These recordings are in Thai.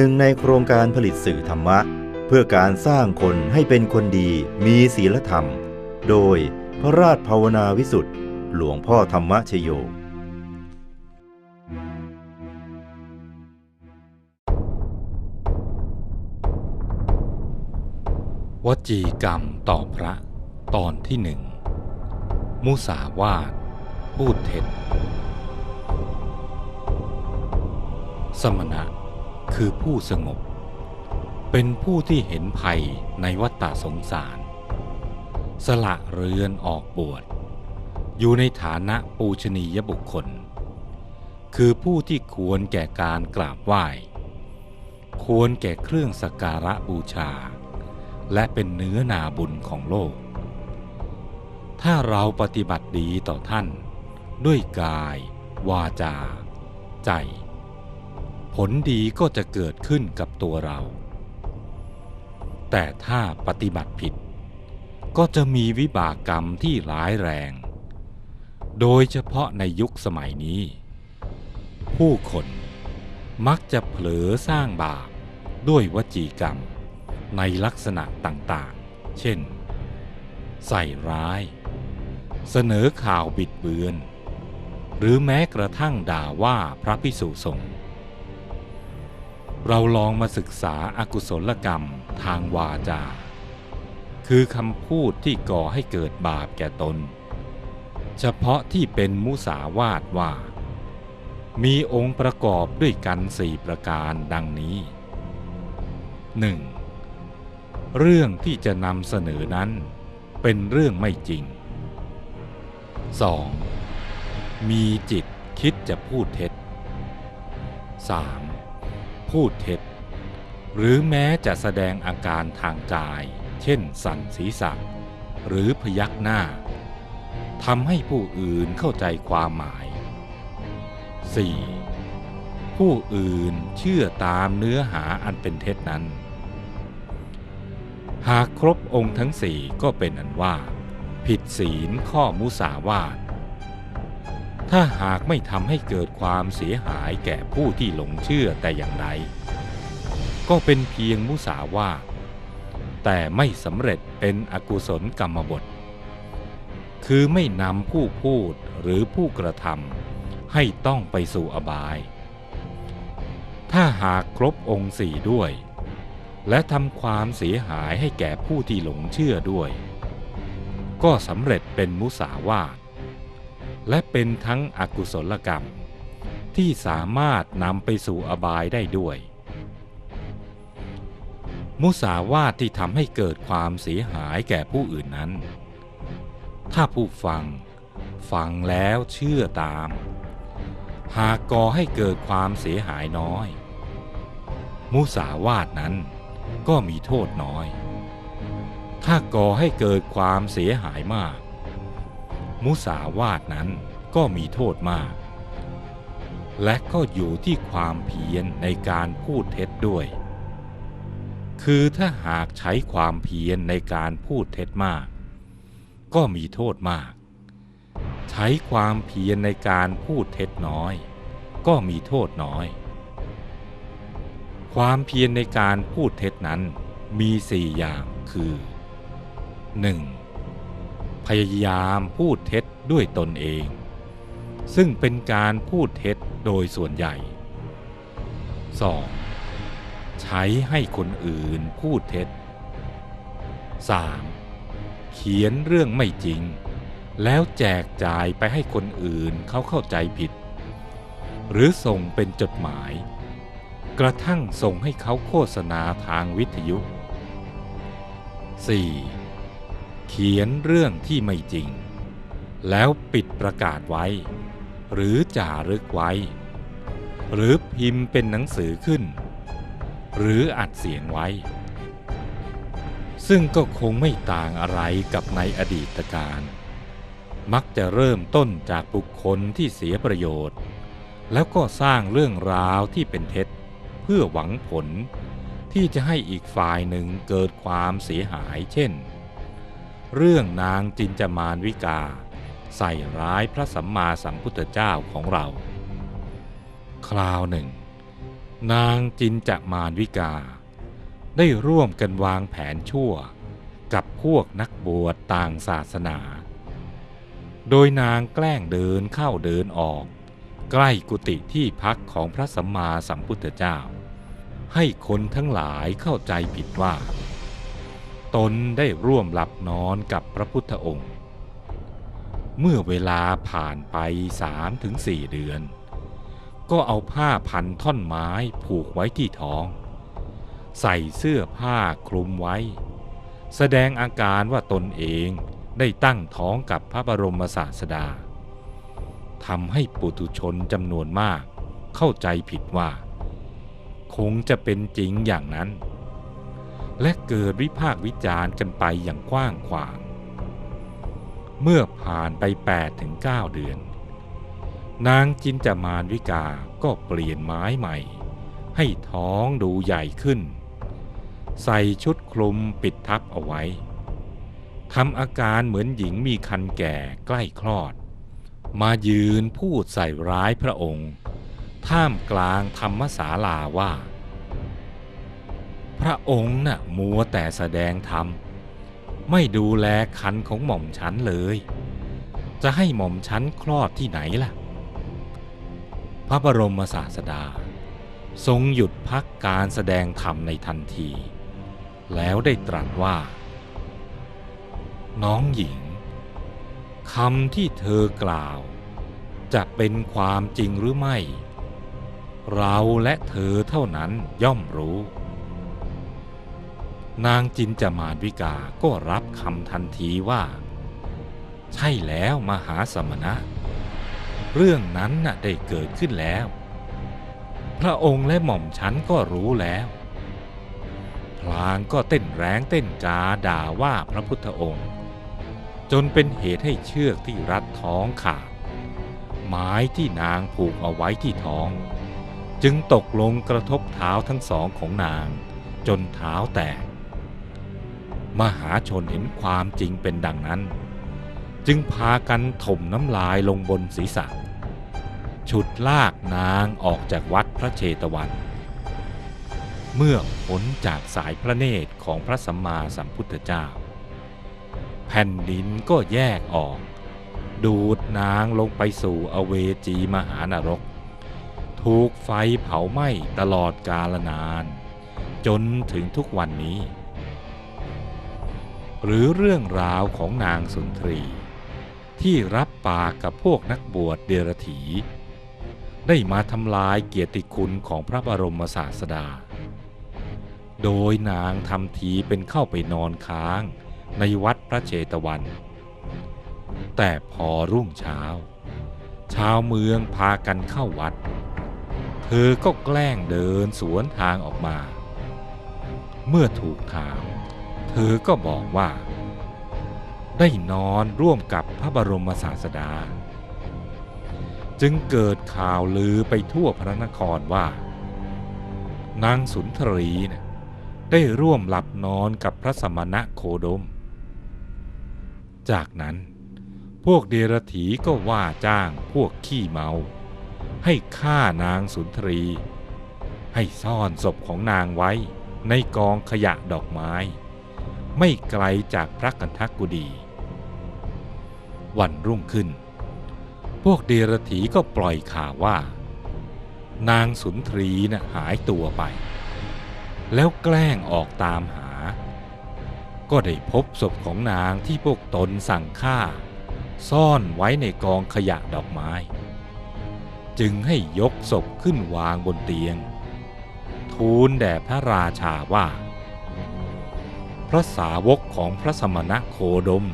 หนึ่งในโครงการผลิตสื่อธรรมะ เพื่อการสร้างคนให้เป็นคนดีมีศีลธรรม โดยพระราชภาวนาวิสุทธ์หลวงพ่อธรรมชโยวจีกรรมต่อพระตอนที่หนึ่ง มุสาวาทพูดเท็จ สมณะ คือผู้สงบ เป็นผู้ที่เห็นภัยในวัฏสงสาร สละเรือนออกบวช อยู่ในฐานะปูชนียบุคคล คือผู้ที่ควรแก่การกราบไหว้ ควรแก่เครื่องสักการะบูชา และเป็นเนื้อนาบุญของโลก ถ้าเราปฏิบัติดีต่อท่าน ด้วยกาย วาจา ใจ ผลดีก็จะเกิดขึ้นกับตัวเรา แต่ถ้าปฏิบัติผิด ก็จะมีวิบากกรรมที่ร้ายแรง โดยเฉพาะในยุคสมัยนี้ ผู้คนมักจะเผลอสร้างบาปด้วยวจีกรรมในลักษณะต่างๆ เช่น ใส่ร้าย เสนอข่าวบิดเบือน หรือแม้กระทั่งด่าว่าพระพิสุสงฆ์ เราลองมาศึกษาอากุศลกรรมทางวาจา คือคำพูดที่ก่อให้เกิดบาปแก่ตน เฉพาะที่เป็นมุสาวาทว่า มีองค์ประกอบด้วยกันสี่ประการดังนี้ 1. เรื่องที่จะนำเสนอนั้นเป็นเรื่องไม่จริง 2. มีจิตคิดจะพูดเท็จ 3. พูดเท็จ หรือแม้จะแสดงอาการทางกาย เช่นสั่นศีรษะ หรือพยักหน้าทำให้ผู้อื่นเข้าใจความหมาย 4. ผู้อื่นเชื่อตามเนื้อหาอันเป็นเท็จนั้น หากครบองค์ทั้งสี่ก็เป็นอันว่า ผิดศีลข้อมุสาวาท ถ้าหากไม่ทำให้เกิดความเสียหายแก่ผู้ที่หลงเชื่อแต่อย่างใดก็เป็นเพียงมุสาวาทแต่ไม่สำเร็จเป็นอกุศลกรรมบท คือไม่นำผู้พูดหรือผู้กระทำให้ต้องไปสู่อบาย ถ้าหากครบองค์สี่ด้วย และทำความเสียหายให้แก่ผู้ที่หลงเชื่อด้วย ก็สำเร็จเป็นมุสาวาท และเป็นทั้งอกุศลกรรม ที่สามารถนำไปสู่อบายได้ด้วย มุสาวาทที่ทำให้เกิดความเสียหายแก่ผู้อื่นนั้น ถ้าผู้ฟังฟังแล้วเชื่อตาม หากก่อให้เกิดความเสียหายน้อย มุสาวาทนั้นก็มีโทษน้อย ถ้าก่อให้เกิดความเสียหายมาก มุสาวาทนั้นก็มีโทษมาก และก็อยู่ที่ความเพียรในการพูดเท็จด้วย คือถ้าหากใช้ความเพียรในการพูดเท็จมาก ก็มีโทษมาก ใช้ความเพียรในการพูดเท็จน้อย ก็มีโทษน้อย ความเพียรในการพูดเท็จนั้นมีสี่อย่างคือ 1. พยายามพูดเท็จด้วยตนเอง ซึ่งเป็นการพูดเท็จโดยส่วนใหญ่ 2. ใช้ให้คนอื่นพูดเท็จ 3. เขียนเรื่องไม่จริง แล้วแจกจ่ายไปให้คนอื่นเขาเข้าใจผิด หรือส่งเป็นจดหมาย กระทั่งส่งให้เขาโฆษณาทางวิทยุ 4. เขียนเรื่องที่ไม่จริง แล้วปิดประกาศไว้ หรือจารึกไว้ หรือพิมพ์เป็นหนังสือขึ้น หรืออัดเสียงไว้ ซึ่งก็คงไม่ต่างอะไรกับในอดีตการมักจะเริ่มต้นจากบุคคลที่เสียประโยชน์ แล้วก็สร้างเรื่องราวที่เป็นเท็จ เพื่อหวังผลที่จะให้อีกฝ่ายหนึ่งเกิดความเสียหายเช่น เรื่องนางจินจมานวิกา ใส่ร้ายพระสัมมาสัมพุทธเจ้าของเรา คราวหนึ่ง นางจินจะมารวิกา ได้ร่วมกันวางแผนชั่วกับพวกนักบวชต่างศาสนา โดยนางแกล้งเดินเข้าเดินออก ใกล้กุฏิที่พักของพระสัมมาสัมพุทธเจ้า ให้คนทั้งหลายเข้าใจผิดว่า ตนได้ร่วมหลับนอนกับพระพุทธองค์ เมื่อเวลาผ่านไปสามถึงสี่เดือน ก็เอาผ้าพันท่อนไม้ผูกไว้ที่ท้อง ใส่เสื้อผ้าคลุมไว้ แสดงอาการว่าตนเองได้ตั้งท้องกับพระบรมศาสดาทำให้ปุถุชนจำนวนมากเข้าใจผิดว่า คงจะเป็นจริงอย่างนั้น และเกิดวิพากษ์วิจารณ์กันไปอย่างกว้างขวาง เมื่อผ่านไป8ถึง9เดือน นางจินจามานวิกาก็เปลี่ยนไม้ใหม่ ให้ท้องดูใหญ่ขึ้น ใส่ชุดคลุมปิดทับเอาไว้ทำอาการเหมือนหญิงมีคันแก่ใกล้คลอด มายืนพูดใส่ร้ายพระองค์ ท่ามกลางธรรมศาลาว่า พระองค์น่ะมัวแต่แสดงธรรม ไม่ดูแลคันของหม่อมฉันเลย จะให้หม่อมฉันคลอดที่ไหนล่ะ พระบรมศาสดา ทรงหยุดพักการแสดงธรรมในทันที แล้วได้ตรัสว่า น้องหญิงคำที่เธอกล่าว จะเป็นความจริงหรือไม่ เราและเธอเท่านั้นย่อมรู้ นางจินจมานวิกาก็รับคำทันทีว่า ใช่แล้วมหาสมณะ เรื่องนั้นน่ะได้เกิดขึ้นแล้ว พระองค์และหม่อมฉันก็รู้แล้ว พลางก็เต้นแรงเต้นกาด่าว่าพระพุทธองค์ จนเป็นเหตุให้เชือกที่รัดท้องขาดไม้ที่นางผูกเอาไว้ที่ท้อง จึงตกลงกระทบเท้าทั้งสองของนางจนเท้าแตก มหาชนเห็นความจริงเป็นดังนั้น จึงพากันถมน้ำลายลงบนศีรษะ ฉุดลากนางออกจากวัดพระเชตวัน เมื่อพ้นจากสายพระเนตรของพระสัมมาสัมพุทธเจ้า แผ่นดินก็แยกออก ดูดนางลงไปสู่อเวจีมหานรก ถูกไฟเผาไหม้ตลอดกาลนาน จนถึงทุกวันนี้ หรือเรื่องราวของนางสุนทรี ที่รับปากกับพวกนักบวชเดรถี ได้มาทำลายเกียรติคุณของพระบรมศาสดา โดยนางทำทีเป็นเข้าไปนอนค้างในวัดพระเชตวัน แต่พอรุ่งเช้า ชาวเมืองพากันเข้าวัด เธอก็แกล้งเดินสวนทางออกมา เมื่อถูกถาม ธอก็บอกว่า ได้นอนร่วมกับพระบรมศาสดา จึงเกิดข่าวลือไปทั่วพระนครว่า นางสุนทรีนะได้ร่วมหลับนอนกับพระสมณะโคดม จากนั้นพวกเดรถีก็ว่าจ้างพวกขี้เมา ให้ฆ่านางสุนทรี ให้ซ่อนศพของนางไว้ในกองขยะดอกไม้ ไม่ไกลจากพระกันทักกุดี วันรุ่งขึ้น พวกเดรถีก็ปล่อยข่าวว่า นางสุนทรีน่ะหายตัวไป แล้วแกล้งออกตามหา ก็ได้พบศพของนางที่พวกตนสั่งฆ่า ซ่อนไว้ในกองขยะดอกไม้ จึงให้ยกศพขึ้นวางบนเตียง ทูลแด่พระราชาว่า พระสาวกของพระสมณะโคดม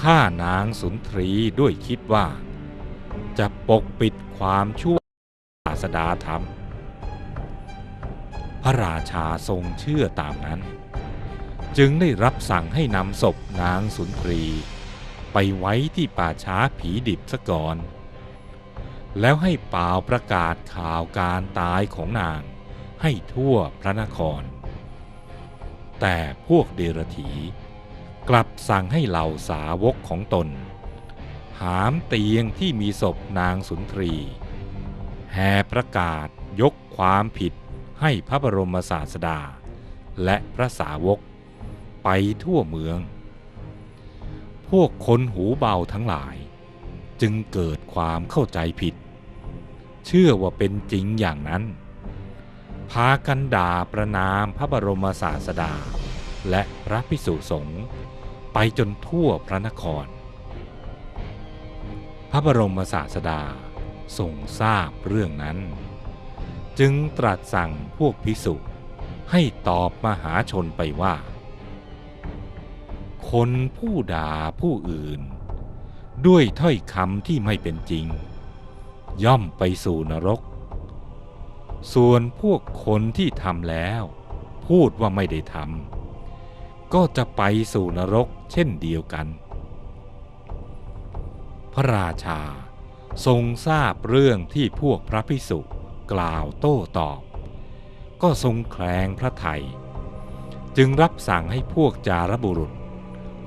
ฆ่านางสุนทรีด้วยคิดว่า จะปกปิดความชั่วศาสดาธรรม พระราชาทรงเชื่อตามนั้น จึงได้รับสั่งให้นำศพนางสุนทรี ไปไว้ที่ป่าช้าผีดิบซะก่อน แล้วให้เป่าประกาศข่าวการตายของนางให้ทั่วพระนคร แต่พวกเดรถีกลับสั่งให้เหล่าสาวกของตน หามเตียงที่มีศพนางสุนทรี แห่ประกาศยกความผิดให้พระบรมศาสดา และพระสาวกไปทั่วเมือง พวกคนหูเบาทั้งหลาย จึงเกิดความเข้าใจผิด เชื่อว่าเป็นจริงอย่างนั้น พากันด่าประนามพระบรมศาสดา และพระพิสุสงฆ์ไปจนทั่วพระนคร พระบรมศาสดาทรงทราบเรื่องนั้น จึงตรัสสั่งพวกพิสุให้ตอบมหาชนไปว่า คนผู้ด่าผู้อื่น ด้วยถ้อยคำที่ไม่เป็นจริง ย่อมไปสู่นรก ส่วนพวกคนที่ทำแล้ว พูดว่าไม่ได้ทำก็จะไปสู่นรกเช่นเดียวกัน พระราชาทรงทราบเรื่องที่พวกพระพิสุกล่าวโต้ตอบ ก็ทรงแคลงพระไทย จึงรับสั่งให้พวกจารบุรุษ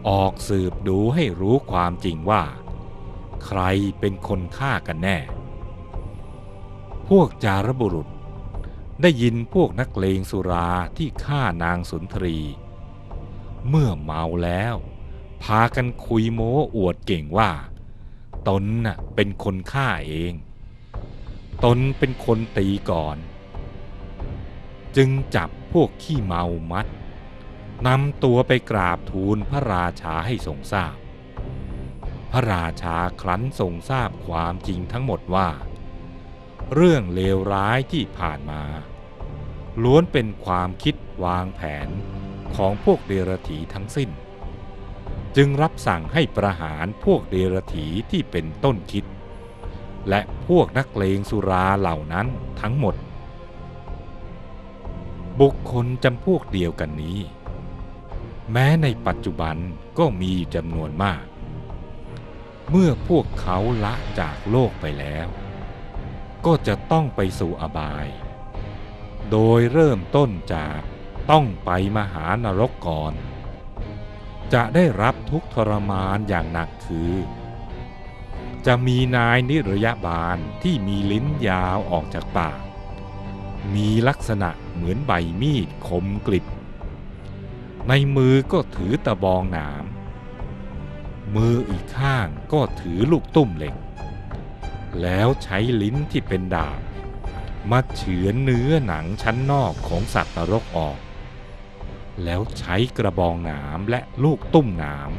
ออกสืบดูให้รู้ความจริงว่า ใครเป็นคนฆ่ากันแน่ พวกจารบุรุษ ได้ยินพวกนักเลงสุราที่ฆ่านางสุนทรี เมื่อเมาแล้ว พากันคุยโม้อวดเก่งว่า ตนน่ะเป็นคนฆ่าเอง ตนเป็นคนตีก่อน จึงจับพวกขี้เมามัดนำตัวไปกราบทูลพระราชาให้ทรงทราบ พระราชาครั้นทรงทราบความจริงทั้งหมดว่า เรื่องเลวร้ายที่ผ่านมา ล้วนเป็นความคิดวางแผนของพวกเดรถีทั้งสิ้น จึงรับสั่งให้ประหารพวกเดรถีที่เป็นต้นคิด และพวกนักเลงสุราเหล่านั้นทั้งหมด บุคคลจำพวกเดียวกันนี้ แม้ในปัจจุบันก็มีจำนวนมาก เมื่อพวกเขาละจากโลกไปแล้ว ก็จะต้องไปสู่อบาย โดยเริ่มต้นจากต้องไปมหานรกก่อน จะได้รับทุกทรมานอย่างหนักคือ จะมีนายนิรยาบาลที่มีลิ้นยาวออกจากปาก มีลักษณะเหมือนใบมีดคมกริบ ในมือก็ถือตะบองหนาม มืออีกข้างก็ถือลูกตุ้มเหล็ก แล้วใช้ลิ้นที่เป็นดาบมาเฉือนเนื้อหนังชั้นนอกของสัตว์นรกออก แล้วใช้กระบองหนามและลูกตุ้มหนาม